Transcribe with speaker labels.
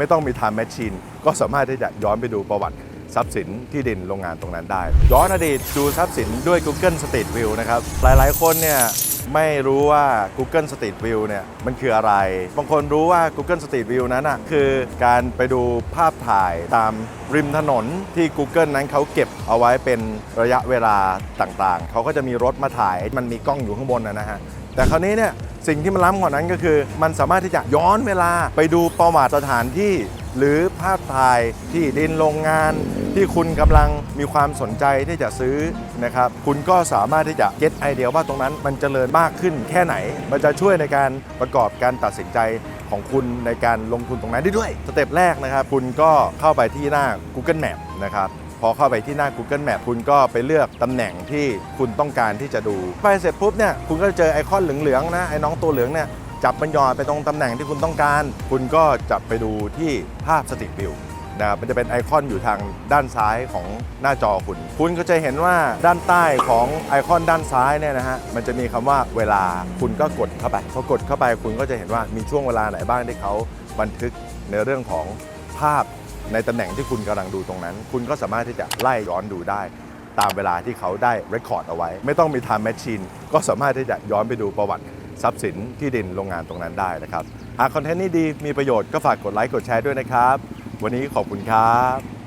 Speaker 1: ไม่ต้องมี time machine ก็สามารถที่จะย้อนไปดูประวัติทรัพย์สินที่ดินโรงงานตรงนั้นได้ ย้อนอดีตดูทรัพย์สินด้วย Google Street View นะครับ หลายๆ คนเนี่ยไม่รู้ว่า Google Street View เนี่ยมันคืออะไร บางคนรู้ว่า Google Street View นั้นน่ะคือการไปดูภาพถ่ายตามริมถนนที่ Google นั้นเขาเก็บเอาไว้เป็นระยะเวลาต่างๆ เขาก็จะมีรถมาถ่ายมันมีกล้องอยู่ข้างบนนะฮะ แต่คราวนี้เนี่ยสิ่งที่มันล้ำกว่านั้นก็คือ มันสามารถที่จะย้อนเวลาไปดูประวัติสถานที่ หรือภาพถ่ายที่ดินโรงงาน ที่คุณกำลังมีความสนใจที่จะซื้อนะครับ คุณก็สามารถที่จะเก็ตไอเดียว่าตรงนั้นมันเจริญมากขึ้นแค่ไหน มันจะช่วยในการประกอบการตัดสินใจของคุณในการลงทุนตรงนั้นได้ด้วยสเต็ปแรกนะครับ คุณก็เข้าไปที่หน้า Google Map นะครับ พอเข้าไปที่หน้า Google Map คุณก็ไปเลือกตำแหน่งที่คุณต้องการที่จะดู ไปเสร็จปุ๊บเนี่ยคุณก็จะเจอไอคอนเหลืองๆนะไอ้น้องตัวเหลืองเนี่ยจับมันหยอดไปตรงตำแหน่งที่คุณต้องการ คุณก็จะไปดูที่ภาพสติกวิวนะครับมันจะเป็นไอคอนอยู่ทางด้านซ้ายของหน้าจอคุณ คุณก็จะเห็นว่าด้านใต้ของไอคอนด้านซ้ายเนี่ยนะฮะ มันจะมีคำว่าเวลา คุณก็กดเข้าไป พอกดเข้าไปคุณก็จะเห็นว่ามีช่วงเวลาไหนบ้างที่เขาบันทึกในเรื่องของภาพ ในตำแหน่งที่คุณกำลังดูตรงนั้น คุณก็สามารถที่จะไล่ย้อนดูได้ ตามเวลาที่เขาได้เรคคอร์ดเอาไว้ ไม่ต้องมีไทม์แมชชีนก็สามารถที่จะย้อนไปดูประวัติทรัพย์สินที่ดินโรงงานตรงนั้นได้นะครับ หากคอนเทนต์นี้ดีมีประโยชน์ก็ฝากกดไลค์กดแชร์ด้วยนะครับ วันนี้ขอบคุณครับ